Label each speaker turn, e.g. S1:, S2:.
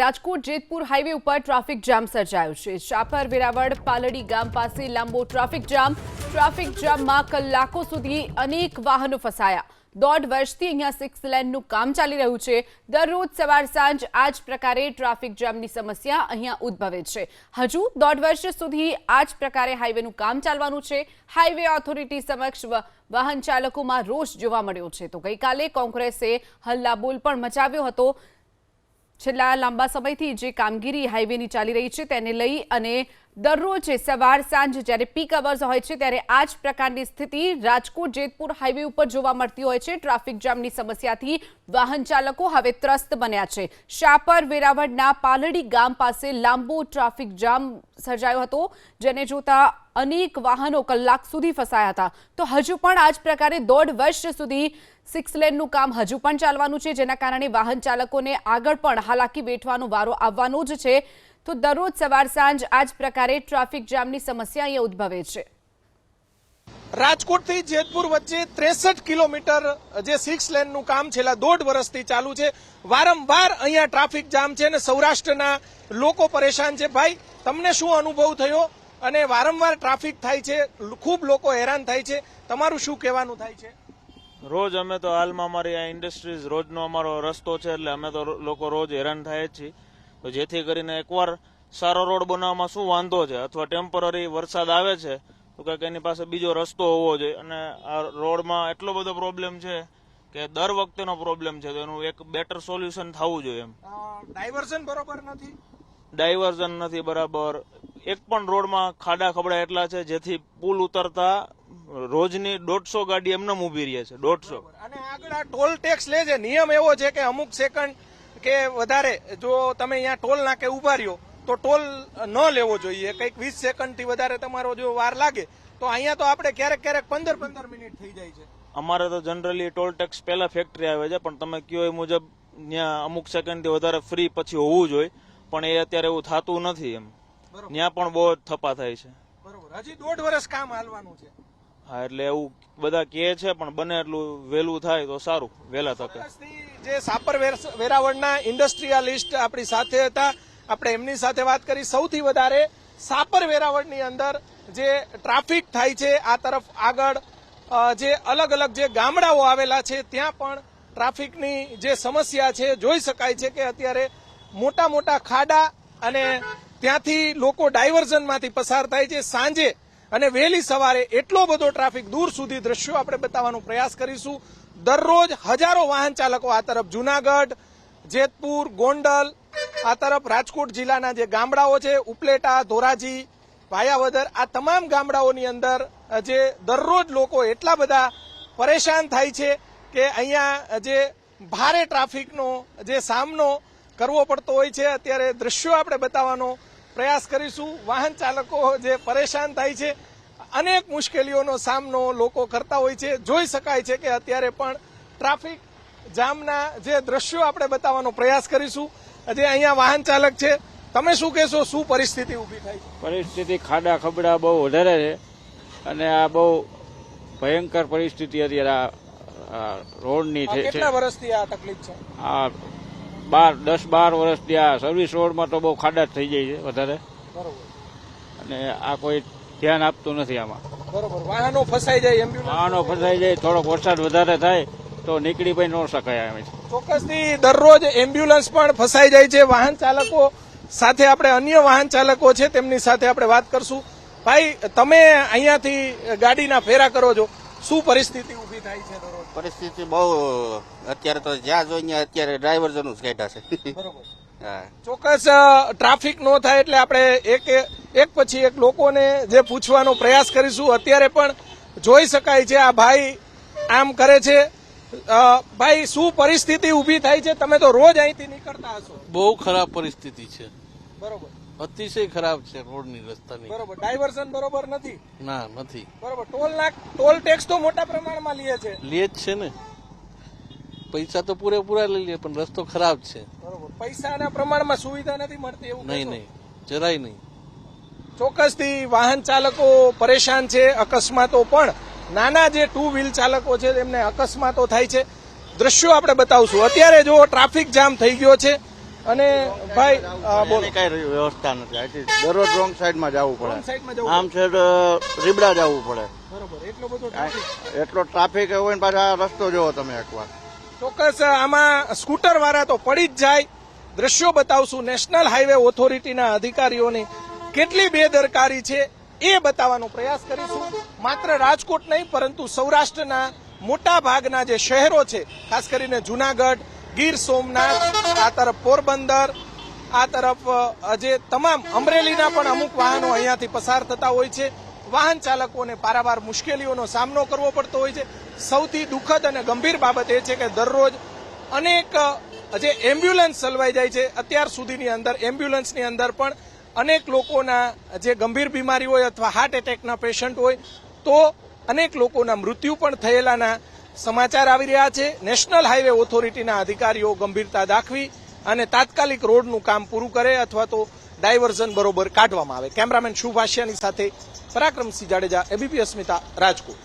S1: Rajkot Jetpur highway ઉપર traffic jam સર્જાયો છે. શાપર, વેરાવળ, પાલડી ગામ પાસે લાંબો ટ્રાફિક જામ. ટ્રાફિક જામમાં કલાકો સુધી અનેક વાહનો ફસાયા. દોઢ વર્ષથી અહીંયા સિક્સ લેનનું કામ ચાલી રહ્યું છે. દરરોજ સવાર સાંજ આ જ પ્રકારે ટ્રાફિક જામની સમસ્યા અહીંયા ઉદ્ભવે છે. હજુ દોઢ વર્ષ સુધી આ જ પ્રકારે હાઈવેનું કામ ચાલવાનું છે. હાઈવે ઓથોરિટી સમક્ષ વાહન ચાલકોમાં રોષ જોવા મળ્યો છે. તો ગઈકાલે કોંગ્રેસે હલ્લાબોલ પણ મચાવ્યો હતો. છેલ્લા લાંબા સમયથી જે કામગીરી હાઈવેની ચાલી રહી છે તેને લઈ અને દરરોજ સવાર સાંજ જ્યારે પીક અવર્સ હોય છે, ત્યારે આ જ પ્રકારની સ્થિતિ રાજકોટ, જેતપુર હાઈવે ઉપર જોવા મળતી હોય છે. ટ્રાફિક જામની સમસ્યાથી વાહન ચાલકો હવે ત્રસ્ત બન્યા છે. શાપર, વેરાવળના પાલડી ગામ પાસે લાંબો ટ્રાફિક જામ સર્જાયો હતો, જેને જોતા અનેક વાહનો કલાક સુધી ફસાયા હતા. તો હજુ પણ આ જ પ્રકારે દોઢ વર્ષ સુધી સિક્સ લેનનું કામ હજુ પણ ચાલવાનું છે, જેના કારણે વાહન ચાલકોને આગળ પણ હાલાકી વેઠવાનો વારો આવવાનો જ છે. તો દરરોજ સવાર સાંજ આ જ પ્રકારે ટ્રાફિક જામની સમસ્યા અહીંયા ઉદ્ભવે છે.
S2: રાજકોટથી જેતપુર વચ્ચે ત્રેસઠ કિલોમીટર જે સિક્સ લેનનું કામ છેલ્લા દોઢ વર્ષથી ચાલુ છે. વારંવાર અહીંયા ટ્રાફિક જામ છે અને સૌરાષ્ટ્રના લોકો પરેશાન છે. ભાઈ તમને શું અનુભવ થયો? અને વારંવાર ટ્રાફિક થાય છે ખૂબ લોકો હેરાન થાય છે. તમારું શું કહેવાનું થાય છે?
S3: રોજ અમે તો હાલમાં અમારી આ ઇન્ડસ્ટ્રીઝ રોજનો અમારો રસ્તો છે એટલે અમે તો લોકો રોજ હેરાન થાય જ છીએ. તો જેથી કરીને એકવાર સારો રોડ બનાવવામાં શું વાંધો છે અથવા ટેમ્પરરી વરસાદ આવે છે તો કંઈક એની પાસે બીજો રસ્તો હોવો જોઈએ. અને આ રોડમાં એટલો બધો પ્રોબ્લેમ છે કે દર વખતેનો પ્રોબ્લેમ છે તો એનું એક બેટર સોલ્યુશન થવું જોઈએ એમ.
S2: ડાયવર્ઝન બરોબર નથી?
S3: ડાયવર્ઝન નથી બરાબર. એક પણ રોડમાં ખાડા ખબડા એટલા છે જેથી પુલ ઉતરતા રોજની દોઢસો ગાડી એમને ઊભી રહે છે દોઢસો.
S2: અને આગળ આ ટોલ ટેક્સ લે છે નિયમ એવો છે કે અમુક સેકન્ડ કે વધારે જો તમે અહીંયા ટોલ નાકે ઊભા રહ્યો તો ટોલ ન લેવો જોઈએ. કંઈક વીસ સેકન્ડથી વધારે તમારો જો વાર લાગે તો અહીંયા તો આપણે ક્યારેક ક્યારેક પંદર પંદર મિનિટ થઈ જાય છે.
S3: અમારે તો જનરલી ટોલ ટેક્સ પહેલા ફેક્ટરી આવે છે પણ તમે કયો એ મુજબ ત્યાં અમુક સેકન્ડથી વધારે ફ્રી પછી હોવું જોઈએ પણ એ અત્યારે એવું થતું નથી એમ. ત્યાં પણ બહુ જ થપ્પા થાય છે.
S2: બરોબર. હજી દોઢ વર્ષ કામ હાલવાનું છે.
S3: હા એટલે એવું બધા કહે છે પણ બને એટલું વહેલું થાય તો સારું વહેલા તકે.
S2: જે સાપર વેર- વેરાવળના ઇન્ડસ્ટ્રીયાલિસ્ટ આપણી સાથે હતા. આપણે એમની સાથે વાત કરી. સૌથી વધારે સાપર વેરાવળની અંદર જે ટ્રાફિક થાય છે, આ તરફ આગળ જે અલગ અલગ જે ગામડાઓ આવેલા છે, ત્યાં પણ ટ્રાફિકની જે સમસ્યા છે, જોઈ શકાય છે કે અત્યારે મોટા મોટા ખાડા અને ત્યાંથી લોકો ડાયવર્ઝનમાંથી પસાર થાય છે. સાંજે અને વહેલી સવારે એટલો બધો ટ્રાફિક દૂર સુધી દ્રશ્યો આપણે બતાવવાનો પ્રયાસ કરીશું. દરરોજ હજારો વાહન ચાલકો આ તરફ જુનાગઢ, જેતપુર, ગોંડલ, આ તરફ રાજકોટ જિલ્લાના જે ગામડાઓ છે, ઉપલેટા, ધોરાજી, પાયાવદર, આ તમામ ગામડાઓની અંદર જે દરરોજ લોકો એટલા બધા પરેશાન થાય છે કે અહીંયા જે ભારે ટ્રાફિકનો જે સામનો કરવો પડતો હોય છે, અત્યારે દ્રશ્યો આપણે બતાવવાનો પ્રયાસ કરીશું. વાહન ચાલકો જે પરેશાન થાય છે અનેક મુશ્કેલીઓનો સામનો લોકો કરતા હોય છે. જોઈ શકાય છે કે અત્યારે પણ ટ્રાફિક જામના જે દ્રશ્યો આપણે બતાવવાનો પ્રયાસ કરીશું. જે અહીંયા વાહન ચાલક છે. તમે શું કહેશો? શું પરિસ્થિતિ ઊભી થાય છે?
S4: પરિસ્થિતિ ખાડા ખબડા બહુ વધારે છે. અને આ બહુ ભયંકર પરિસ્થિતિ અત્યારે આ- રોડની છે છે.
S2: કેટલા વર્ષથી આ તકલીફ છે?
S4: આ બાર દસ બાર વર્ષ ત્યાં સર્વિસ રોડમાં તો બહુ ખાડા જ થઈ જાય છે વધારે.
S2: બરોબર.
S4: અને આ કોઈ ધ્યાન આપતું નથી આમાં.
S2: બરોબર. વાહનો ફસાઈ જાય
S4: વાહનો ફસાઈ જાય. થોડોક વરસાદ વધારે થાય તો નીકળી પણ ન શકાય એમ.
S2: ચોક્કસથી દરરોજ એમ્બ્યુલન્સ પણ ફસાઈ જાય છે. વાહન ચાલકો સાથે આપણે અન્ય વાહન ચાલકો છે તેમની સાથે આપણે વાત કરશું. ભાઈ તમે અહીંયાથી ગાડીના ફેરા કરો છો. શું પરિસ્થિતિ ઊભી થાય છે દરરોજ?
S5: પરિસ્થિતિ બહુ અત્યારે તો જ્યાં જોઈએ અત્યારે ડ્રાઈવરજનું જ કાઢ્યા છે.
S2: બરોબર.
S5: હા.
S2: ચોક્કસ ટ્રાફિક નો થાય એટલે આપણે એક એક પછી એક લોકોને જે પૂછવાનો પ્રયાસ કરીશું અત્યારે પણ જોઈ શકાય છે આ ભાઈ આમ કરે છે. ભાઈ શું પરિસ્થિતિ ઊભી થાય છે? તમે તો રોજ અહીંથી નીકળતા હશો.
S6: બહુ ખરાબ પરિસ્થિતિ છે.
S2: બરોબર.
S6: અતિશય ખરાબ છે રોડની રસ્તાની.
S2: બરોબર. ડાયવર્ઝન બરોબર નથી.
S6: ના નથી.
S2: બરોબર. ટોલ નાક ટોલ ટેક્સ તો મોટા પ્રમાણમાં લે છે.
S6: લે જ છે ને. પૈસા તો પૂરેપૂરા લઈ લે પણ રસ્તો ખરાબ છે.
S2: બરોબર. પૈસાના પ્રમાણમાં સુવિધા નથી મળતી એવું
S6: નહીં નહીં. જરાય નહીં.
S2: ચોક્કસથી વાહન ચાલકો પરેશાન છે અકસ્માતો પણ. નાના જે ટુ વ્હીલ ચાલકો છે તેમને અકસ્માતો થાય છે. દ્રશ્યો આપણે બતાવશું. અત્યારે જો ટ્રાફિક જામ થઈ ગયો છે અને ભાઈ બોલો.
S7: કઈ વ્યવસ્થા નથી. અહીંથી દરરોજ રોંગ સાઈડમાં જવું પડે. આમ સાઈડ રીબડા જવું પડે.
S2: બરોબર એટલો બધો
S7: એટલો ટ્રાફિક હોય ને પાછા રસ્તો જોવો તમે એકવાર.
S2: ચોક્કસ આમાં સ્કૂટર વાળા તો પડી જ જાય. દ્રશ્યો બતાવશું. નેશનલ હાઈવે ઓથોરિટીના અધિકારીઓની કેટલી બેદરકારી છે એ બતાવવાનો પ્રયાસ કરીશું. માત્ર રાજકોટ નહીં પરંતુ સૌરાષ્ટ્રના મોટા ભાગના જે શહેરો છે ખાસ કરીને જુનાગઢ ગીર સોમનાથ, આ તરફ પોરબંદર, આ તરફ જે તમામ અમરેલીના પણ અમુક વાહનો અહીંયાથી પસાર થતા હોય છે. વાહન ચાલકોને પારાવાર મુશ્કેલીઓનો સામનો કરવો પડતો હોય છે. સૌથી દુઃખદ અને ગંભીર બાબત એ છે કે દરરોજ અનેક જે એમ્બ્યુલન્સ ચલવાઈ જાય છે. અત્યાર સુધીની અંદર, એમ્બ્યુલન્સની અંદર પણ અનેક લોકોના જે ગંભીર બીમારી હોય અથવા હાર્ટ એટેકના પેશન્ટ હોય, તો અનેક લોકોના મૃત્યુ પણ થયેલાના સમાચાર આવી રહ્યા છે. નેશનલ હાઈવે ઓથોરિટીના અધિકારીઓ ગંભીરતા દાખવી અને તાત્કાલિક રોડનું કામ પૂરું કરે અથવા તો ડાયવર્ઝન બરોબર કાઢવામાં આવે. કેમેરામેન શુભ આશિયાની સાથે પરાક્રમસિંહ જાડેજા, એબીપી અસ્મિતા, રાજકોટ.